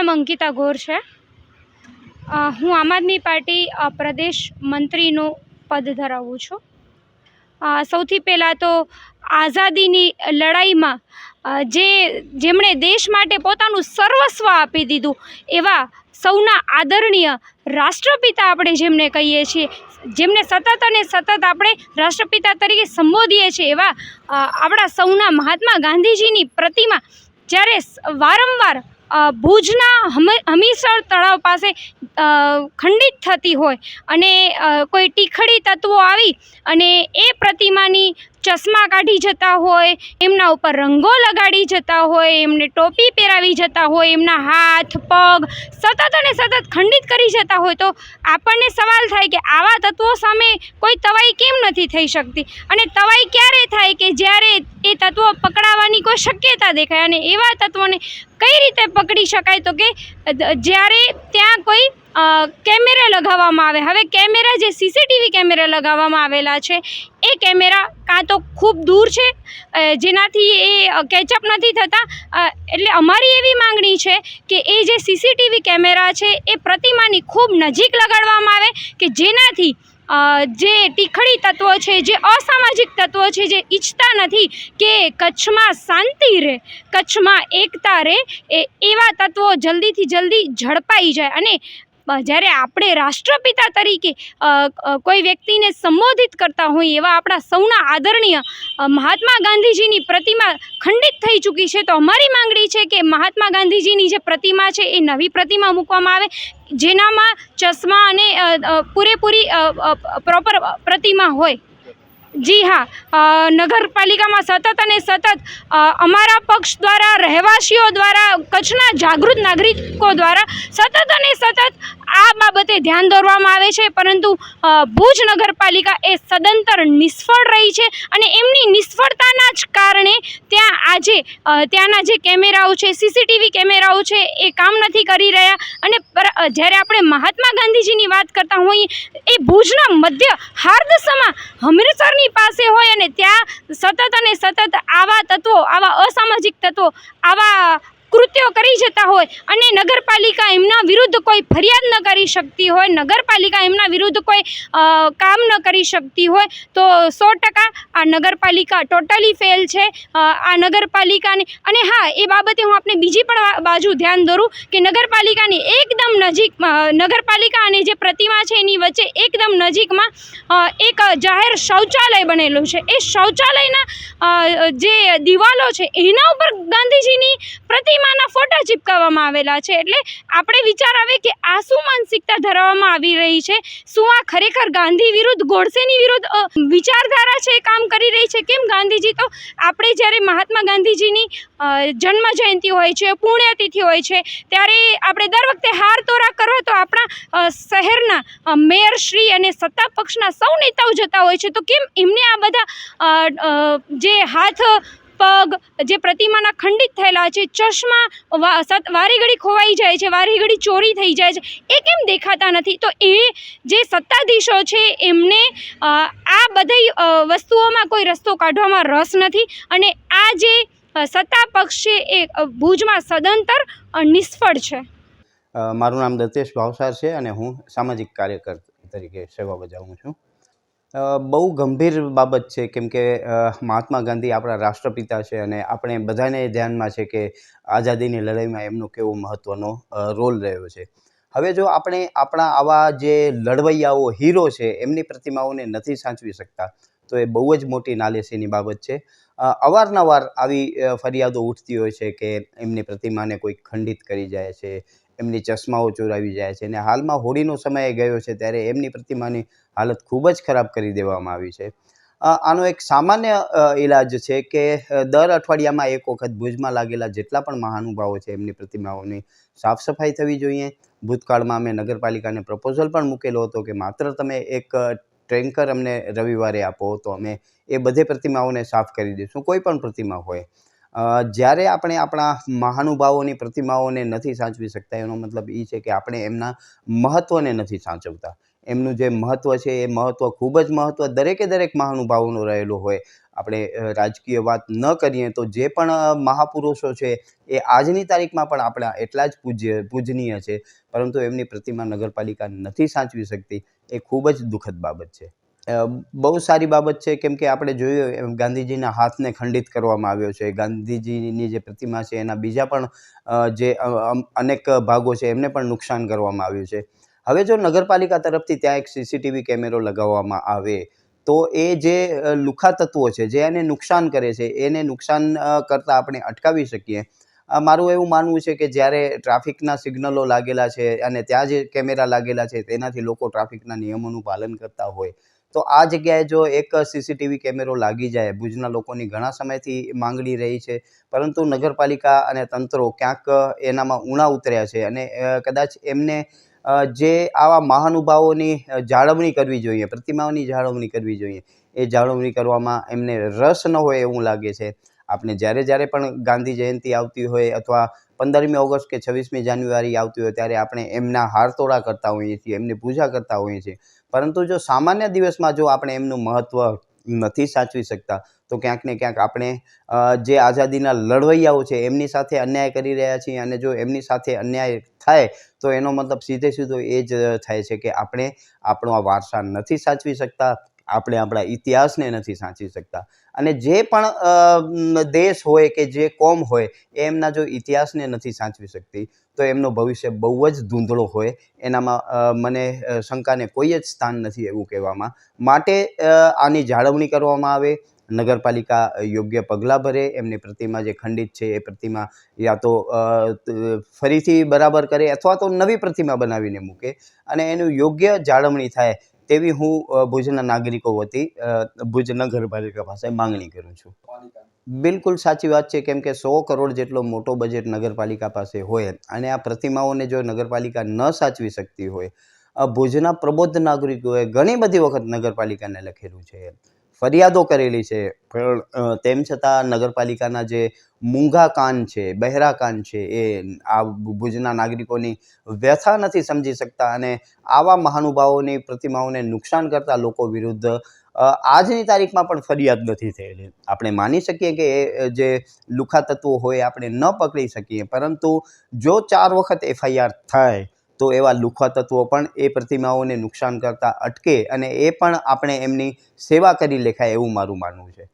નામ અંકિતા ગોર છે. હું આમ આદમી પાર્ટી પ્રદેશ મંત્રીનું પદ ધરાવું છું. સૌથી પહેલાં તો આઝાદીની લડાઈમાં જે, જેમણે દેશ માટે પોતાનું સર્વસ્વ આપી દીધું, એવા સૌના આદરણીય રાષ્ટ્રપિતા આપણે જેમને કહીએ છીએ, જેમને સતત અને સતત આપણે રાષ્ટ્રપિતા તરીકે સંબોધીએ છીએ, એવા આપણા સૌના મહાત્મા ગાંધીજીની પ્રતિમા જ્યારે વારંવાર ભુજના હમીસર તળાવ પાસે ખંડિત થતી હોય અને કોઈ ટીખળી તત્વો આવી અને એ પ્રતિમાની ચશ્મા કાઢી જતા હોય, એમના ઉપર રંગો લગાડી જતા હોય, એમને ટોપી પહેરાવી જતા હોય, એમના હાથ, પગ સતત અને સતત ખંડિત કરી જતા હોય તો આપણને સવાલ થાય કે આવા તત્વો સામે કોઈ તવાઈ કેમ નથી થઈ શકતી? અને તવાઈ ક્યારે થાય કે પકડાવાની શક્યતા દેખાય અને એવા તત્વોને કઈ રીતે પકડી શકાય તો કે જ્યારે ત્યાં કોઈ કેમેરા લગાવવામાં આવે, હવે કેમેરા જે સીસીટીવી કેમેરા લગાવવામાં આવેલા છે, એ કેમેરા કાં તો ખૂબ દૂર છે જેનાથી એ કેચઅપ નથી થતા એટલે અમારી એવી માંગણી છે કે એ જે સીસીટીવી કેમેરા છે, એ પ્રતિમાની ખૂબ નજીક લગાડવામાં આવે કે જેનાથી જે ટીખળી તત્વો છે, જે અસામાજિક તત્વો છે, જે ઈચ્છતા નથી કે કચ્છમાં શાંતિ રહે, કચ્છમાં એકતા રહે, એ એવા તત્વો જલ્દીથી જલ્દી ઝડપાઈ જાય અને જ્યારે આપણે રાષ્ટ્રપિતા તરીકે કોઈ વ્યક્તિને સંબોધિત કરતા હોઈએ એવા આપણા સૌના આદરણીય મહાત્મા ગાંધીજીની પ્રતિમા ખંડિત થઈ ચૂકી છે, તો અમારી માંગણી છે કે મહાત્મા ગાંધીજીની જે પ્રતિમા છે એ નવી પ્રતિમા મૂકવામાં આવે, જેનામાં ચશ્મા અને પૂરેપૂરી પ્રોપર પ્રતિમા હોય. જી હા નગરપાલિકામાં સતત અને સતત અમારા પક્ષ દ્વારા, રહેવાસીઓ દ્વારા, કચ્છના જાગૃત નાગરિકો દ્વારા સતત અને સતત આ બાબતે ધ્યાન દોરવામાં આવે છે, પરંતુ ભુજ નગરપાલિકા એ સદંતર નિષ્ફળ રહી છે અને એમની નિષ્ફળતાના જ કારણે ત્યાં આજે ત્યાંના જે કેમેરાઓ છે, સીસીટીવી કેમેરાઓ છે, એ કામ નથી કરી રહ્યા. અને જ્યારે આપણે મહાત્મા ગાંધીજીની વાત કરતા હોઈએ, એ ભુજના મધ્ય હાર્દસમાં હમીરસરની પાસે હોય અને ત્યાં સતત અને સતત આવા તત્વો, આવા અસામાજિક તત્વો, આવા કૃત્યો કરી જતા હોય અને નગરપાલિકા એમના વિરુદ્ધ કોઈ ફરિયાદ ન કરી શકતી હોય, નગરપાલિકા એમના વિરુદ્ધ કોઈ કામ ન કરી શકતી હોય, તો સો આ નગરપાલિકા ટોટલી ફેલ છે. આ નગરપાલિકાને, અને હા, એ બાબતે હું આપને બીજી પણ બાજુ ધ્યાન દોરું કે નગરપાલિકાની એકદમ નજીક નગરપાલિકા અને જે પ્રતિમા છે એની વચ્ચે એકદમ નજીકમાં એક જાહેર શૌચાલય બનેલું છે. એ શૌચાલયના જે દિવાલો છે, એના ઉપર ગાંધીજીની પ્રતિમાના ફોટા ચિપકાવવામાં આવેલા છે. એટલે આપણે વિચાર આવે કે આ શું માનસિકતા ધરાવવામાં આવી રહી છે? શું આ ખરેખર ગાંધી વિરુદ્ધ, ગોડસેની વિરુદ્ધ વિચારધારા છે કામ કરી રહી છે? કેમ ગાંધીજી? તો આપણે જ્યારે મહાત્મા ગાંધીજીની જન્મ જયંતિ હોય છે, પુણ્યતિથિ હોય છે, ત્યારે આપણે દર વખતે હાર તોરા કરવા તો આપણા શહેરના મેયર શ્રી અને સત્તા પક્ષના સૌ નેતાઓ જતા હોય છે. તો કેમ એમને આ બધા જે હાથ પગ જે પ્રતિમાના ખંડિત થયેલા છે, ચશ્મા વા- સત- વારે ઘડી ખોવાઈ જાય છે વારીઘડી ચોરી થઈ જાય છે, એ કેમ દેખાતા નથી? તો એ જે સત્તાધીશો છે, એમને આ બધી વસ્તુઓમાં કોઈ રસ્તો કાઢવામાં રસ નથી અને આ જે સત્તા પક્ષ છે, એ ભુજમાં સદંતર નિષ્ફળ છે. મારું નામ દત્તેશ ભાવસાર છે અને હું સામાજિક કાર્યકર તરીકે સેવા બજાવું છું. બહુ ગંભીર બાબત છે, કેમ કે મહાત્મા ગાંધી આપણા રાષ્ટ્રપિતા છે અને આપણે બધાને ધ્યાનમાં છે કે આઝાદીની લડાઈમાં એમનો કેવો મહત્ત્વનો રોલ રહ્યો છે. હવે જો આપણે આપણા આવા જે લડવૈયાઓ, હીરો છે, એમની પ્રતિમાઓને નથી સાચવી શકતા, તો એ બહુ જ મોટી નાલેસીની બાબત છે. અવારનવાર આવી ફરિયાદો ઉઠતી હોય છે કે એમની પ્રતિમાને કોઈ ખંડિત કરી જાય છે એમની ચશ્માઓ ચોરાવી જાય છે અને હાલમાં હોળીનો સમય ગયો છે ત્યારે એમની પ્રતિમાની હાલત ખૂબ જ ખરાબ કરી દેવામાં આવી છે. આનો એક સામાન્ય ઇલાજ છે કે દર અઠવાડિયામાં એક વખત ભુજમાં લાગેલા જેટલા પણ મહાનુભાવો છે એમની પ્રતિમાઓની સાફ સફાઈ થવી જોઈએ. ભૂતકાળમાં અમે નગરપાલિકાને પ્રપોઝલ પણ મૂકેલો હતો કે માત્ર તમે એક ટેન્કર અમને રવિવારે આપો તો અમે એ બધે પ્રતિમાઓને સાફ કરી દઈશું. કોઈ પણ પ્રતિમા હોય. જ્યારે આપણે આપણા મહાનુભાવોની પ્રતિમાઓને નથી સાચવી શકતા, એનો મતલબ એ છે કે આપણે એમના મહત્ત્વને નથી સાચવતા. એમનું જે મહત્ત્વ છે, એ મહત્ત્વ ખૂબ જ મહત્ત્વ દરેકે દરેક મહાનુભાવોનું રહેલું હોય. આપણે રાજકીય વાત ન કરીએ તો જે પણ મહાપુરુષો છે, એ આજની તારીખમાં પણ આપણા એટલા જ પૂજ્ય, પૂજનીય છે. પરંતુ એમની પ્રતિમા નગરપાલિકા નથી સાચવી શકતી, એ ખૂબ જ દુઃખદ બાબત છે. બહુ સારી બાબત છે કેમ કે આપણે જોયું એમ ગાંધીજીના હાથને ખંડિત કરવામાં આવ્યો છે. ગાંધીજીની જે પ્રતિમા છે એના બીજા પણ જે અનેક ભાગો છે એમને પણ નુકસાન કરવામાં આવ્યું છે. હવે જો નગરપાલિકા તરફથી ત્યાં એક સીસીટીવી કેમેરો લગાવવામાં આવે, તો એ જે લુખા તત્વો છે, જે એને નુકસાન કરે છે, એને નુકસાન કરતાં આપણે અટકાવી શકીએ. મારું એવું માનવું છે કે જ્યારે ટ્રાફિકના સિગ્નલો લાગેલા છે અને ત્યાં જે કેમેરા લાગેલા છે, તેનાથી લોકો ટ્રાફિકના નિયમોનું પાલન કરતા હોય તો આ જગ્યાએ જો એક સીસીટીવી કેમેરો લાગી જાય, ભુજના લોકોની ઘણા સમયથી માંગણી રહી છે, પરંતુ નગરપાલિકા અને તંત્રો ક્યાંક એનામાં ઊણા ઉતર્યા છે અને કદાચ એમને જે આવા મહાનુભાવોની જાળવણી કરવી જોઈએ, પ્રતિમાઓની જાળવણી કરવી જોઈએ, એ જાળવણી કરવામાં એમને રસ ન હોય એવું લાગે છે. આપણે જ્યારે જ્યારે પણ ગાંધી જયંતિ આવતી હોય અથવા પંદરમી ઓગસ્ટ કે છવ્વીસમી જાન્યુઆરી આવતી હોય ત્યારે આપણે એમના હારતોડા કરતા હોઈએ છીએ, એમની પૂજા કરતા હોઈએ છીએ. પરંતુ જો સામાન્ય દિવસમાં જો આપણે એમનું મહત્ત્વ નથી સાચવી શકતા, તો ક્યાંક ને ક્યાંક આપણે જે આઝાદીના લડવૈયાઓ છે એમની સાથે અન્યાય કરી રહ્યા છીએ અને જો એમની સાથે અન્યાય થાય, તો એનો મતલબ સીધે સીધો એ જ થાય છે કે આપણે આપણો આ વારસા નથી સાચવી શકતા. આપણે આપણા ઇતિહાસને નથી સાચવી શકતા. અને જે પણ દેશ હોય કે જે કોમ હોય એમના જો ઇતિહાસને નથી સાચવી શકતી, તો એમનું ભવિષ્ય બહુ જ ધૂંધળો હોય. એનામાં મને શંકાને કોઈ જ સ્થાન નથી એવું કહેવામાં. માટે આની જાળવણી કરવામાં આવે, નગરપાલિકા યોગ્ય પગલાં ભરે, એમની પ્રતિમા જે ખંડિત છે, એ પ્રતિમા યા તો, ફરીથી બરાબર કરે, અથવા તો નવી પ્રતિમા બનાવીને મૂકે. અને એનું યોગ્ય જાળવણી થાય તેવી હું ભુજના નાગરિકો વતી ભુજ નગરપાલિકા પાસે માંગણી કરું છું. બિલકુલ સાચી વાત છે, કેમ કે સો કરોડ જેટલો મોટો બજેટ નગરપાલિકા પાસે હોય અને આ પ્રતિમાઓને જો નગરપાલિકા ન સાચવી શકતી હોય ભુજના પ્રબોધ નાગરિકોએ ઘણી બધી વખત નગરપાલિકાને લખેલું છે. ફરિયાદો કરેલી છે. પણ તેમ છતાં નગરપાલિકાના જે મૂંગા કાન છે બહેરા કાન છે, એ આ ભુજના નાગરિકોની વ્યથા નથી સમજી શકતા અને આવા મહાનુભાવોની પ્રતિમાઓને નુકસાન કરતા લોકો વિરુદ્ધ આજની તારીખમાં પણ ફરિયાદ નથી થયેલી. આપણે માની શકીએ કે એ જે લુખા તત્વો હોય આપણે ન પકડી શકીએ. પરંતુ જો ચાર વખત એફઆઈઆર થાય તો એવા લુખા તત્વો પણ એ પ્રતિમાઓને નુકસાન કરતા અટકે અને એ પણ આપણે એમની સેવા કરી લેખાય એવું મારું માનવું છે.